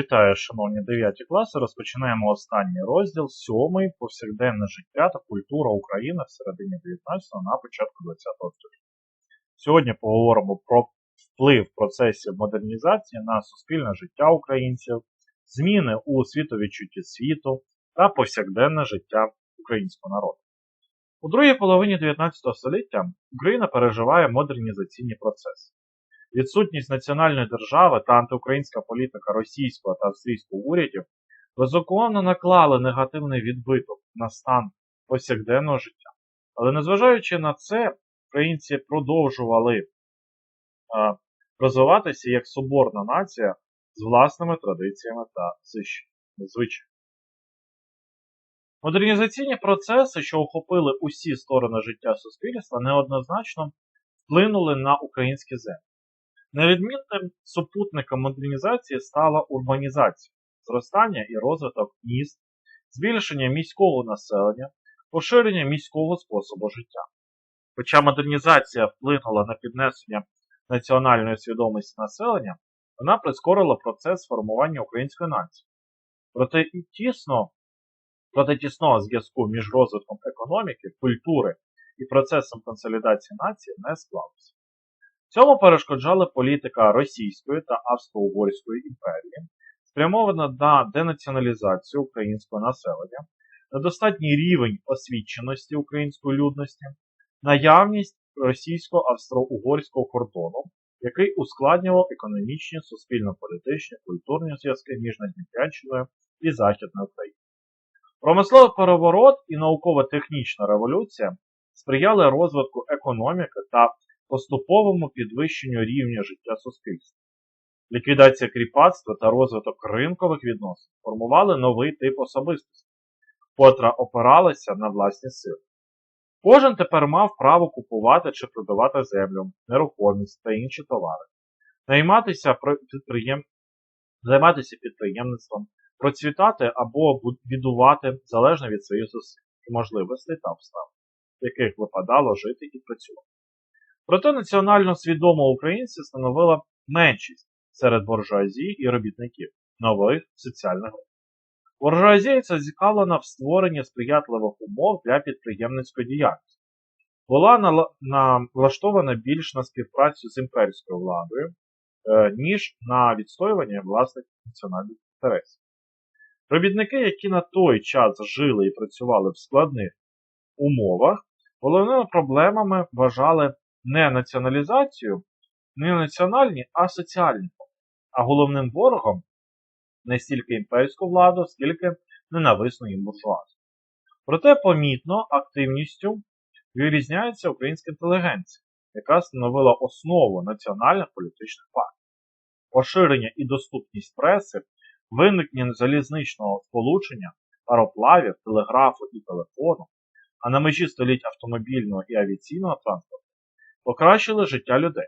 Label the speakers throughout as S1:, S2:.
S1: Вітаю, шановні 9 класи. Розпочинаємо останній розділ, сьомий повсякденне життя та культура України в середині 19-го на початку 20-го століття. Сьогодні поговоримо про вплив процесів модернізації на суспільне життя українців, зміни у світовідчутті світу та повсякденне життя українського народу. У другій половині 19 століття Україна переживає модернізаційні процеси. Відсутність національної держави та антиукраїнська політика російського та австрійського урядів безуклонно наклали негативний відбиток на стан повсякденного життя. Але незважаючи на це, українці продовжували а, розвиватися як соборна нація з власними традиціями та звичаями. Модернізаційні процеси, що охопили усі сторони життя суспільства, неоднозначно вплинули на українські землі. Невідмінним супутником модернізації стала урбанізація, зростання і розвиток міст, збільшення міського населення, поширення міського способу життя. Хоча модернізація вплинула на піднесення національної свідомості населення, вона прискорила процес формування української нації. Проте і тісно, проте тісного зв'язку між розвитком економіки, культури і процесом консолідації нації не склалося. Цьому перешкоджала політика Російської та Австро-Угорської імперії, спрямована на денаціоналізацію українського населення, недостатній рівень освіченості української людності, наявність російсько-австро-угорського кордону, який ускладнював економічні, суспільно-політичні, культурні зв'язки між Надніпрянщиною і Західною Україною. Промисловий переворот і науково-технічна революція сприяли розвитку економіки та поступовому підвищенню рівня життя суспільства. Ліквідація кріпацтва та розвиток ринкових відносин формували новий тип особистості, котра опиралася на власні сили. Кожен тепер мав право купувати чи продавати землю, нерухомість та інші товари, найматися підприєм... займатися підприємництвом, процвітати або бідувати залежно від своїх зусиль можливостей та обставин, в яких випадало жити і працювати. Проте національно свідома українці становила меншість серед буржуазії і робітників нових соціальних груп. Буржуазія зацікавлена в створенні сприятливих умов для підприємницької діяльності. Була налаштована більш на співпрацю з імперською владою, е, ніж на відстоювання власних національних інтересів. Робітники, які на той час жили і працювали в складних умовах, головними проблемами вважали не націоналізацію, не національні, а соціальні. А головним ворогом не стільки імперську владу, скільки ненависну їм буржуазію. Проте помітно активністю вирізняється українська інтелігенція, яка становила основу національних політичних партій. Поширення і доступність преси, виникнення залізничного сполучення, пароплавів, телеграфу і телефону, а на межі століть автомобільного і авіаційного транспорту покращили життя людей.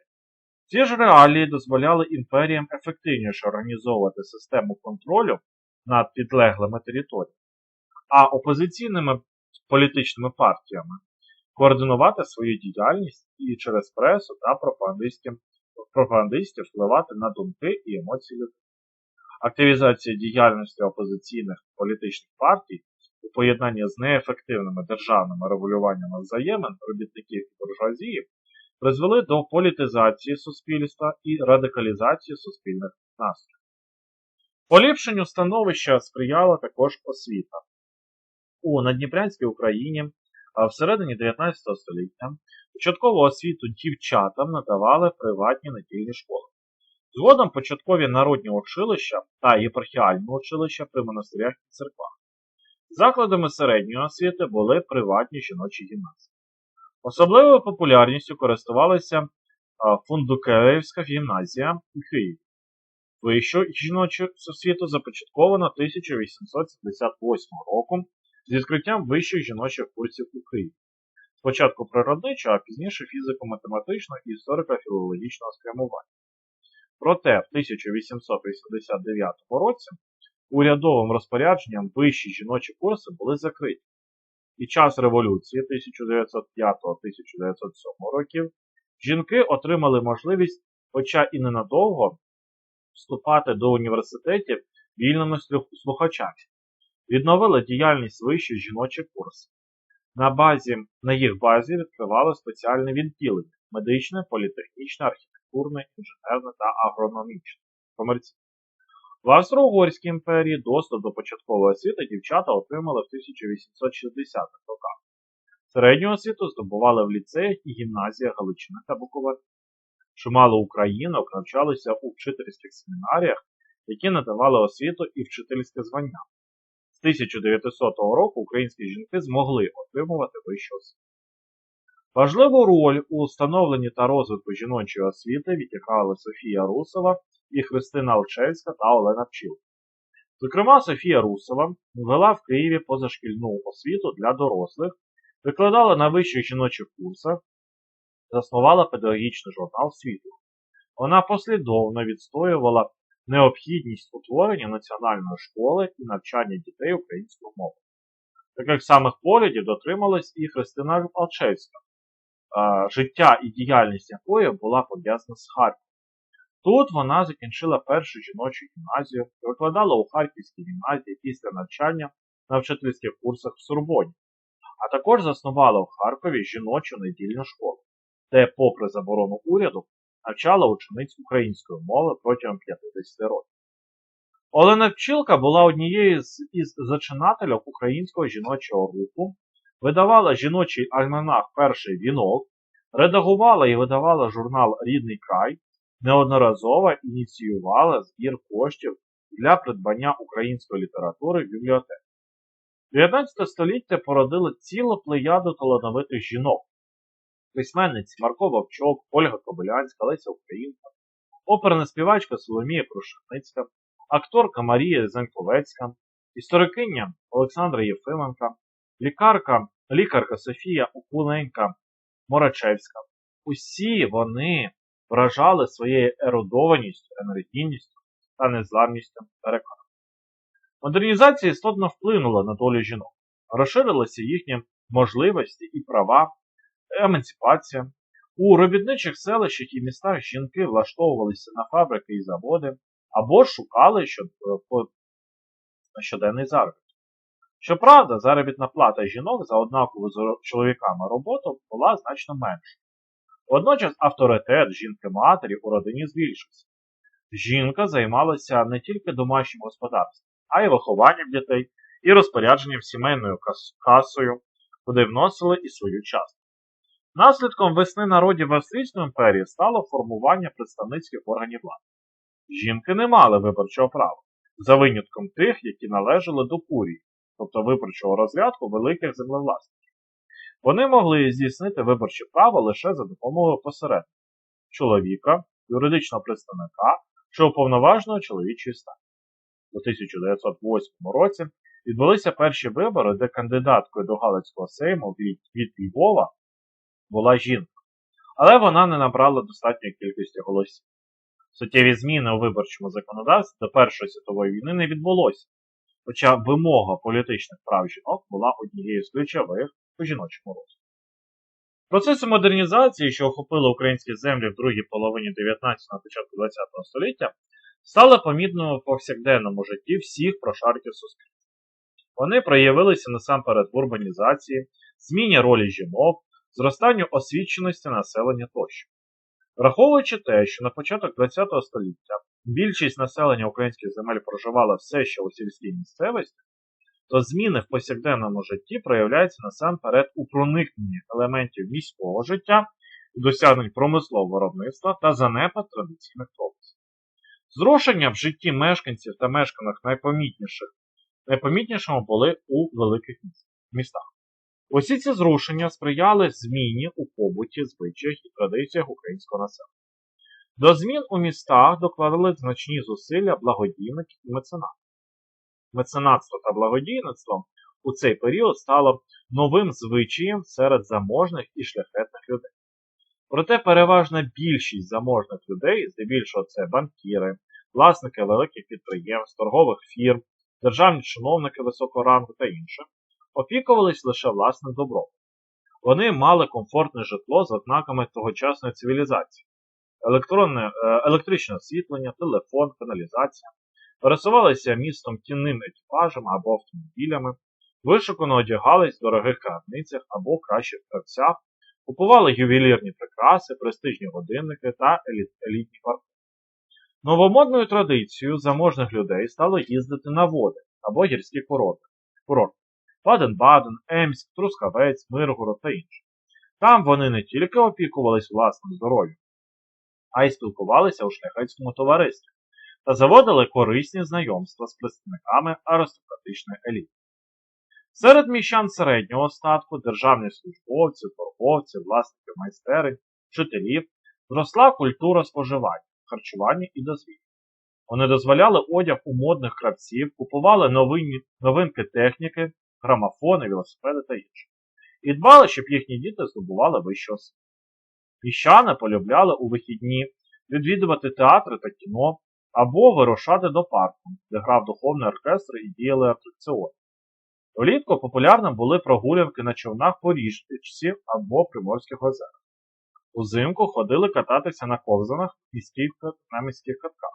S1: Ці ж реалії дозволяли імперіям ефективніше організовувати систему контролю над підлеглими територіями, а опозиційними політичними партіями координувати свою діяльність і через пресу та пропагандистів впливати на думки і емоції людей. Активізація діяльності опозиційних політичних партій у поєднанні з неефективними державними регулюваннями взаємин робітників і буржуазії призвели до політизації суспільства і радикалізації суспільних настроїв. Поліпшенню становища сприяла також освіта. У Надніпрянській Україні всередині 19 століття початкову освіту дівчатам надавали приватні недільні школи. Згодом початкові народні училища та єпархіальні училища при монастирях і церквах. Закладами середньої освіти були приватні жіночі гімназії. Особливою популярністю користувалася Фундукеївська гімназія у Києві. Вищу жіночу освіту започатковано 1878 року з відкриттям вищих жіночих курсів у Києві. Спочатку природничого, а пізніше фізико-математичного і історико-філологічного спрямування. Проте в 1889 році урядовим розпорядженням вищі жіночі курси були закриті. Під час революції 1905-1907 років жінки отримали можливість, хоча і ненадовго, вступати до університетів вільними слухачами. Відновили діяльність вищих жіночих курсів. На, базі, на їх базі відкривали спеціальне відділення медичне, політехнічне, архітектурне, інженерне та агрономічне. Комерційне. В Австро-Угорській імперії доступ до початкової освіти дівчата отримали в 1860-х роках. Середню освіту здобували в ліцеях і гімназіях Галичини та Буковини. Чимало українок навчалися у вчительських семінаріях, які надавали освіту і вчительське звання. З 1900 року українські жінки змогли отримувати вищу освіту. Важливу роль у встановленні та розвитку жіночої освіти відіграли Софія Русова і Христина Алчевська та Олена Пчілка. Зокрема, Софія Русова вела в Києві позашкільну освіту для дорослих, викладала на вищих жіночих курсах, заснувала педагогічний журнал світу. Вона послідовно відстоювала необхідність утворення національної школи і навчання дітей українською мовою. Таких самих поглядів дотрималась і Христина Алчевська, життя і діяльність якої була пов'язана з Харковом. Тут вона закінчила першу жіночу гімназію, викладала у Харківській гімназії після навчання на вчительських курсах в Сурбоні, а також заснувала в Харкові жіночу недільну школу, де, попри заборону уряду, навчала учениць української мови протягом 50 років. Олена Пчілка була однією з із зачинателів українського жіночого руху, видавала жіночий альманах Перший вінок, редагувала і видавала журнал Рідний край, неодноразово ініціювала збір коштів для придбання української літератури в бібліотеки. 19 століття породило цілу плеяду талановитих жінок, письменниці Марко Вовчок, Ольга Кобилянська, Леся Українка, оперна співачка Соломія Крушеницька, акторка Марія Заньковецька, історикиня Олександра Єфименка, лікарка, лікарка Софія Окуленка Морачевська. Усі вони вражали своєю ерудованістю, енергійністю та незламністю переконання. Модернізація істотно вплинула на долю жінок, розширилися їхні можливості і права, емансипація. У робітничих селищах і містах жінки влаштовувалися на фабрики і заводи або шукали щод... щоденний заробіток. Щоправда, заробітна плата жінок за однакову з чоловіками роботу була значно менша. Водночас авторитет жінки-матері у родині збільшився. Жінка займалася не тільки домашнім господарством, а й вихованням дітей і розпорядженням сімейною касою, куди вносили і свою частку. Наслідком весни народів в Австрійській імперії стало формування представницьких органів влади. Жінки не мали виборчого права, за винятком тих, які належали до курії, тобто виборчого розрядку великих землевласників. Вони могли здійснити виборче право лише за допомогою посередника чоловіка, юридичного представника чи уповноваженого чоловічої статі. У 1908 році відбулися перші вибори, де кандидаткою до Галицького сейму від, від Львова була жінка, але вона не набрала достатньої кількості голосів. Суттєві зміни у виборчому законодавстві до Першої світової війни не відбулося, хоча вимога політичних прав жінок була однією з ключових у жіночому розвитку. Процеси модернізації, що охопили українські землі в другій половині 19-го початку 20 століття, стали помітними в повсякденному житті всіх прошарків суспільства. Вони проявилися насамперед в урбанізації, зміні ролі жінок, зростанню освіченості населення тощо. Враховуючи те, що на початок ХХ століття більшість населення українських земель проживала все ще у сільській місцевості, то зміни в повсякденному житті проявляються насамперед у проникненні елементів міського життя, досягнень промислового виробництва та занепад традиційних традицій. Зрушення в житті мешканців та мешканок найпомітніших найпомітнішими були у великих містах. Усі ці зрушення сприяли зміні у побуті, звичаях і традиціях українського населення. До змін у містах докладали значні зусилля благодійників і меценатів. Меценатство та благодійництво у цей період стало новим звичаєм серед заможних і шляхетних людей. Проте переважна більшість заможних людей, здебільшого це банкіри, власники великих підприємств, торгових фірм, державні чиновники високого рангу та інше, опікувались лише власним добром. Вони мали комфортне житло з ознаками тогочасної цивілізації. Електронне, е, електричне освітлення, телефон, каналізація. Пересувалися містом кінним екіпажем або автомобілями, вишукано одягались в дорогих крамницях або кращих кравцях, купували ювелірні прикраси, престижні годинники та еліт- елітні парфуми. Новомодною традицією заможних людей стало їздити на води або гірські курорти. курорти. Баден-Баден, Емськ, Трускавець, Миргород та інші. Там вони не тільки опікувались власним здоров'ям, а й спілкувалися у шляхетському товаристві та заводили корисні знайомства з представниками аристократичної еліти. Серед міщан середнього статку, державних службовців, торговців, власників майстерень, вчителів зросла культура споживання, харчування і дозвілля. Вони дозволяли одяг у модних кравців, купували новинні, новинки техніки, грамофони, велосипеди та інше. І дбали, щоб їхні діти здобували вищу освіту. Міщани полюбляли у вихідні відвідувати театри та кіно або вирушати до парку, де грав духовний оркестр і діяли атракціони. Влітку популярними були прогулянки на човнах по річці або Приморських озерах. Узимку ходили кататися на ковзанах міських, на міських катках.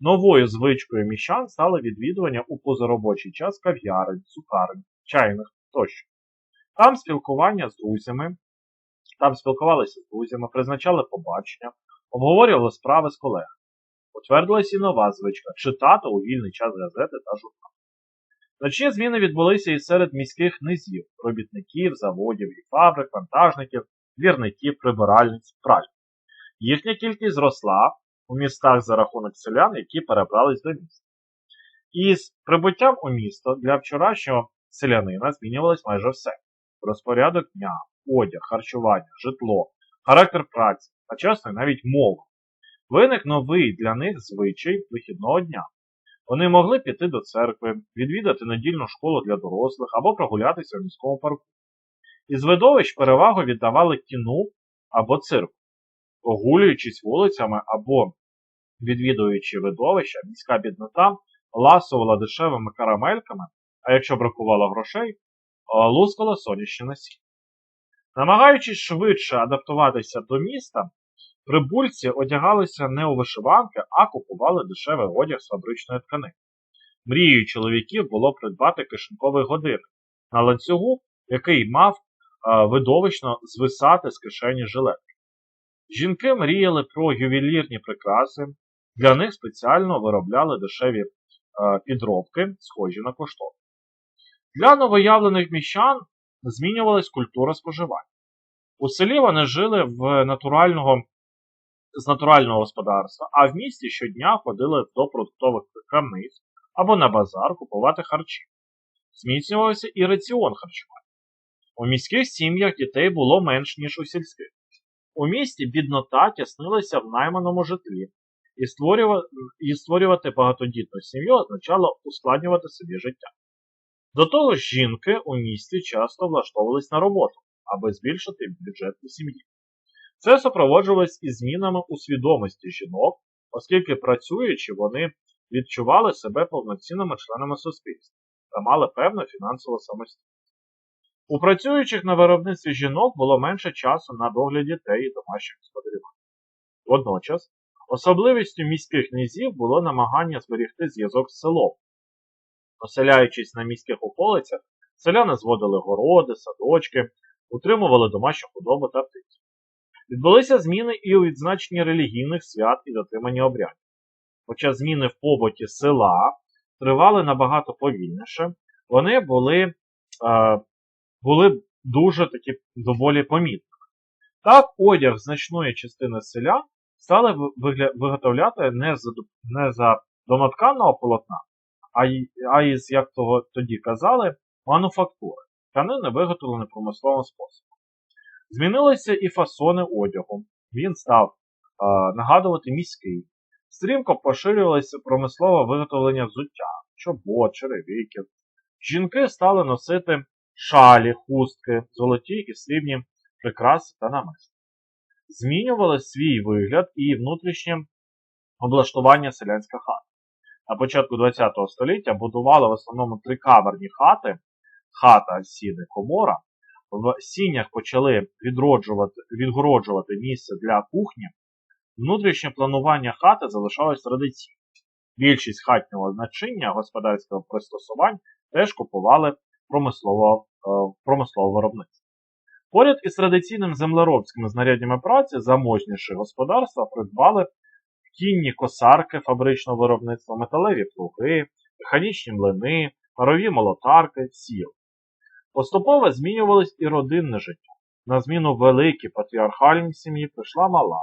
S1: Новою звичкою міщан стало відвідування у позаробочий час кав'ярень, цукарень, чайних тощо. Там спілкування з друзями, там спілкувалися з друзями, призначали побачення, обговорювали справи з колегами. Утвердилась і нова звичка читати у вільний час газети та журнали. Значні зміни відбулися і серед міських низів, робітників, заводів і фабрик, вантажників, двірників, прибиральниць, пральних. Їхня кількість зросла у містах за рахунок селян, які перебрались до міста. І з прибуттям у місто для вчорашнього селянина змінювалось майже все: розпорядок дня, одяг, харчування, житло, характер праці, а часто навіть мова. Виник новий для них звичай вихідного дня. Вони могли піти до церкви, відвідати недільну школу для дорослих або прогулятися в міському парку. Із видовищ перевагу віддавали кіну або цирку. Прогулюючись вулицями або відвідуючи видовища, міська біднота ласувала дешевими карамельками, а якщо бракувало грошей, лускала сонячне насіння. Намагаючись швидше адаптуватися до міста, прибульці одягалися не у вишиванки, а купували дешевий одяг з фабричної тканини. Мрією чоловіків було придбати кишеньковий годинник на ланцюгу, який мав а, видовищно звисати з кишені жилетки. Жінки мріяли про ювелірні прикраси, для них спеціально виробляли дешеві а, підробки, схожі на коштовні. Для новоявлених міщан змінювалась культура споживання. У селі вони жили в натурального, з натурального господарства, а в місті щодня ходили до продуктових крамниць або на базар купувати харчі. Зміцнювався і раціон харчування. У міських сім'ях дітей було менш, ніж у сільських. У місті біднота тяснилася в найманому житлі, і створювати багатодітну сім'ю означало ускладнювати собі життя. До того ж, жінки у місті часто влаштовувались на роботу, аби збільшити бюджет у сім'ї. Це супроводжувалось і змінами у свідомості жінок, оскільки працюючи, вони відчували себе повноцінними членами суспільства та мали певну фінансову самостійність. У працюючих на виробництві жінок було менше часу на догляд дітей і домашніх господарювань. Водночас, особливістю міських низів було намагання зберегти зв'язок з селом. Оселяючись на міських околицях, селяни зводили городи, садочки, утримували домашню худобу та птицю. Відбулися зміни і у відзначенні релігійних свят і дотриманні обрядів. Хоча зміни в побуті села тривали набагато повільніше, вони були, е, були дуже такі доволі помітними. Так, одяг значної частини селян стали виготовляти не за, не за домотканого полотна, а, із, як того тоді казали, мануфактури. Тканини виготовлені промисловим способом. Змінилися і фасони одягу. Він став е, нагадувати міський. Стрімко поширювалося промислове виготовлення взуття, чобот, черевиків. Жінки стали носити шалі, хустки, золоті і срібні прикраси та намисли. Змінювали свій вигляд і внутрішнє облаштування селянська хата. На початку ХХ століття будували в основному трикамерні хати, хата, сіни, комора. В сінях почали відроджувати, відгороджувати місце для кухні, Внутрішнє планування хати залишалось традиційним. Більшість хатнього значення господарського пристосувань теж купували промислово, е, промислове виробництво. Поряд із традиційними землеробськими знаряднями праці заможніші господарства придбали кінні косарки фабричного виробництва, металеві плуги, механічні млини, парові молотарки, сіл. Поступово змінювалось і родинне життя. На зміну великій патріархальній сім'ї прийшла мала,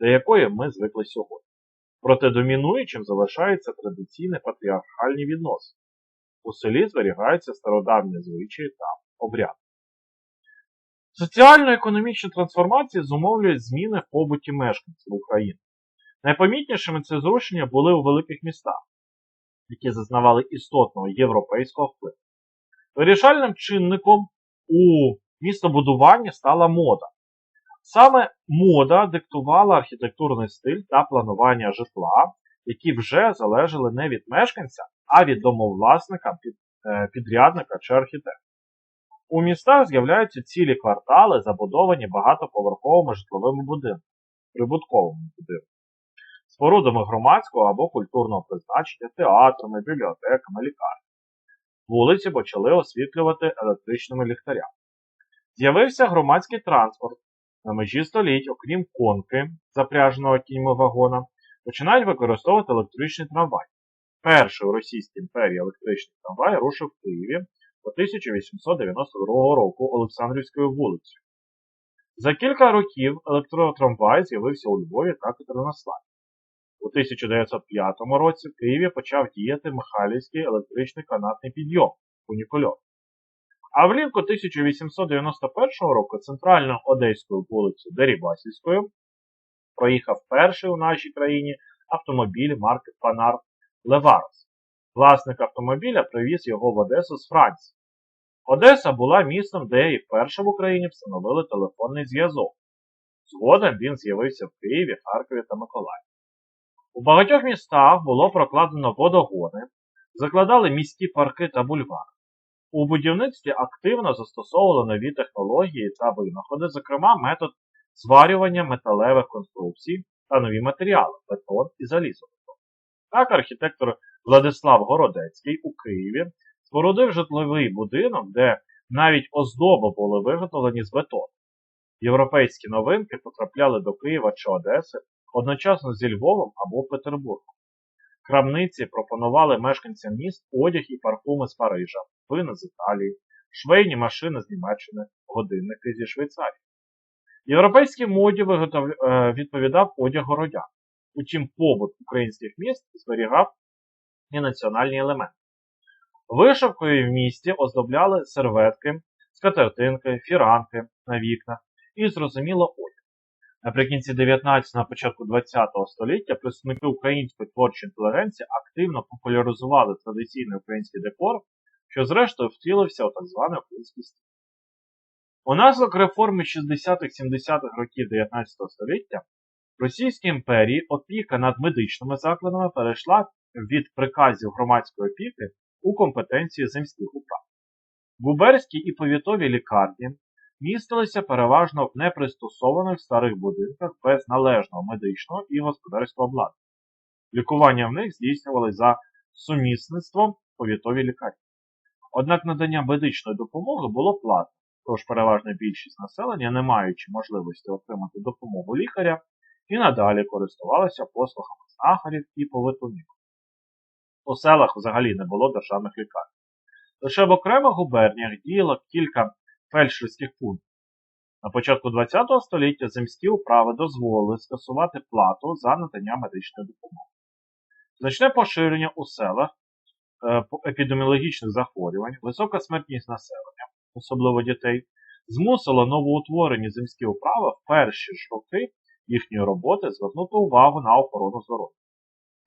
S1: до якої ми звикли сьогодні. Проте домінуючим залишаються традиційні патріархальні відносини. У селі зберігаються стародавні звичаї та обряди. Соціально-економічні трансформації зумовлюють зміни в побуті мешканців України. Найпомітнішими це зрушення були у великих містах, які зазнавали істотного європейського впливу. Вирішальним чинником у містобудуванні стала мода. Саме мода диктувала архітектурний стиль та планування житла, які вже залежали не від мешканця, а від домовласника, підрядника чи архітектора. У містах з'являються цілі квартали, забудовані багатоповерховими житловими будинками, прибутковими будинками, спорудами громадського або культурного призначення, театрами, бібліотеками, лікарнями. Вулиці почали освітлювати електричними ліхтарями. З'явився громадський транспорт. На межі століть, окрім конки, запряженого кіньми вагона, починають використовувати електричний трамвай. Перший у Російській імперії електричний трамвай рушив в Києві по 1892 року Олександрівською вулицею. За кілька років електротрамвай з'явився у Львові та Катеринославі. У 1905 році в Києві почав діяти Михайлівський електричний канатний підйом фунікульор. А влітку 1891 року центральною Одеською вулицею Дерібасівською проїхав перший у нашій країні автомобіль марки Панар Леварос. Власник автомобіля привіз його в Одесу з Франції. Одеса була містом, де і вперше в Україні встановили телефонний зв'язок. Згодом він з'явився в Києві, Харкові та Миколаєві. У багатьох містах було прокладено водогони, закладали міські парки та бульвари. У будівництві активно застосовували нові технології та винаходи, зокрема метод зварювання металевих конструкцій та нові матеріали бетон і залізобетон. Так архітектор Владислав Городецький у Києві спорудив житловий будинок, де навіть оздоби були виготовлені з бетону. Європейські новинки потрапляли до Києва чи Одеси одночасно зі Львовом або Петербургом. Крамниці пропонували мешканцям міст одяг і парфуми з Парижа, вина з Італії, швейні машини з Німеччини, годинники зі Швейцарії. Європейській моді виготов... відповідав одяг городян. Утім, побут українських міст зберігав і національні елементи. Вишивкою в місті оздобляли серветки, скатертинки, фіранки на вікнах і зрозуміло одяг. Наприкінці 19 на початку 20 століття представники української творчої інтелігенції активно популяризували традиційний український декор, що зрештою втілився у так званий український стиль. Унаслідок реформи 60-70-х років 19 століття в Російській імперії опіка над медичними закладами перейшла від приказів громадської опіки у компетенції земських управ. Губерські і повітові лікарні містилися переважно в непристосованих старих будинках без належного медичного і господарського обладнання. Лікування в них здійснювалося за сумісництвом повітові лікарні. Однак надання медичної допомоги було платним, тож переважна більшість населення, не маючи можливості отримати допомогу лікаря, і надалі користувалися послугами знахарів і повитунів. У селах взагалі не було державних лікарень. Лише в окремих губерніях діяло кілька фельдшерських пунктів. На початку ХХ століття земські управи дозволили скасувати плату за надання медичної допомоги. Значне поширення у селах е, епідеміологічних захворювань, висока смертність населення, особливо дітей, змусило новоутворені земські управи в перші ж роки їхньої роботи звернути увагу на охорону здоров'я.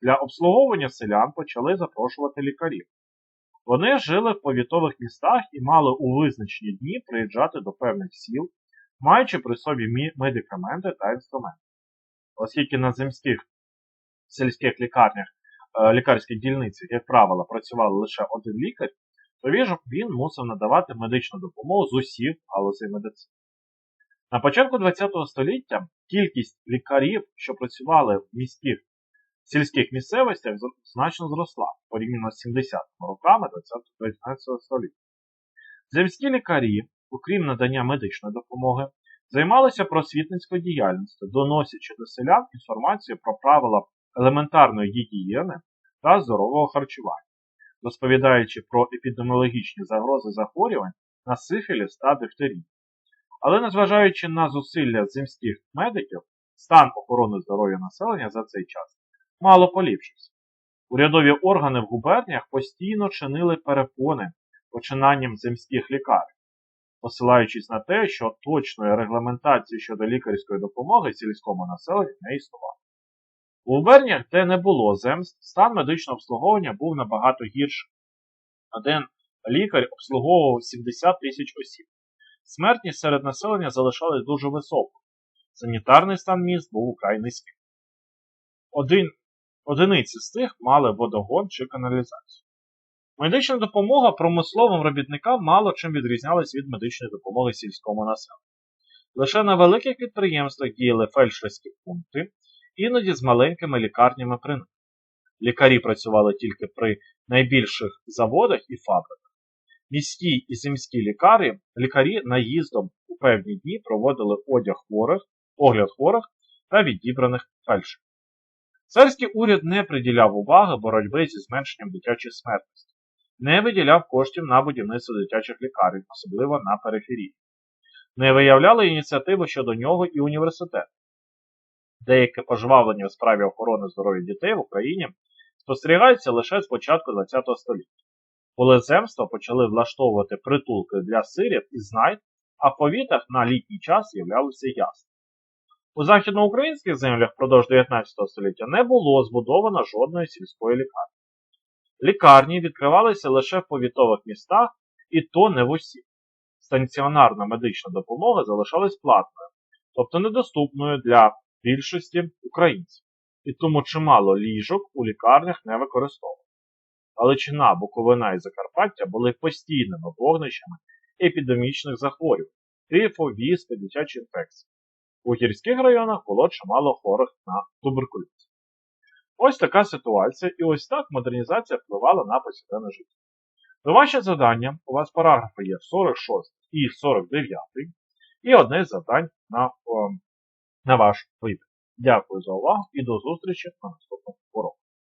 S1: Для обслуговування селян почали запрошувати лікарів. Вони жили в повітових містах і мали у визначені дні приїжджати до певних сіл, маючи при собі медикаменти та інструменти. Оскільки на земських сільських лікарнях, е, лікарських дільницях, як правило, працював лише один лікар, то він мусив надавати медичну допомогу з усіх галузей медицини. На початку ХХ століття кількість лікарів, що працювали в міських сільських місцевостях, значно зросла порівняно з 70-ми роками ХХ століття. Земські лікарі, окрім надання медичної допомоги, займалися просвітницькою діяльністю, доносячи до селян інформацію про правила елементарної гігієни та здорового харчування, розповідаючи про епідеміологічні загрози захворювань на сифіліс та дифтерію. Але незважаючи на зусилля земських медиків, стан охорони здоров'я населення за цей час мало поліпшився. Урядові органи в губерніях постійно чинили перепони починанням земських лікарень, посилаючись на те, що точної регламентації щодо лікарської допомоги сільському населенню не існувало. У губерніях, де не було земств, стан медичного обслуговування був набагато гірший. Один лікар обслуговував 70 тисяч осіб. Смертність серед населення залишалась дуже високою. Санітарний стан міст був украй низьким. Один, одиниці з тих мали водогон чи каналізацію. Медична допомога промисловим робітникам мало чим відрізнялась від медичної допомоги сільському населенню. Лише на великих підприємствах діяли фельдшерські пункти, іноді з маленькими лікарнями при них. Лікарі працювали тільки при найбільших заводах і фабриках. Міські і земські лікарі, лікарі наїздом у певні дні проводили одяг хворих, огляд хворих та відібраних фельдшерів. Царський уряд не приділяв уваги боротьби зі зменшенням дитячої смертності, не виділяв коштів на будівництво дитячих лікарень, особливо на периферії. Не виявляли ініціативи щодо нього і університет. Деяке пожвавлення у справі охорони здоров'я дітей в Україні спостерігається лише з початку ХХ століття. Коли земства почали влаштовувати притулки для сиріт і знайд, а в повітах на літній час з'являлися ясли. У західноукраїнських землях впродовж 19 століття не було збудовано жодної сільської лікарні. Лікарні відкривалися лише в повітових містах, і то не в усіх. Станціонарна медична допомога залишалась платною, тобто недоступною для більшості українців, і тому чимало ліжок у лікарнях не використовували. Галичина, Буковина і Закарпаття були постійними вогнищами епідемічних захворювань, тифу, віспи, дитячі інфекції. У гірських районах було чимало хворих на туберкульоз. Ось така ситуація, і ось так модернізація впливала на повсякденне життя. Домашнє завдання у вас параграфи є 46 і 49, і одне з завдань на, о, на ваш вибір. Дякую за увагу і до зустрічі на наступному уроку.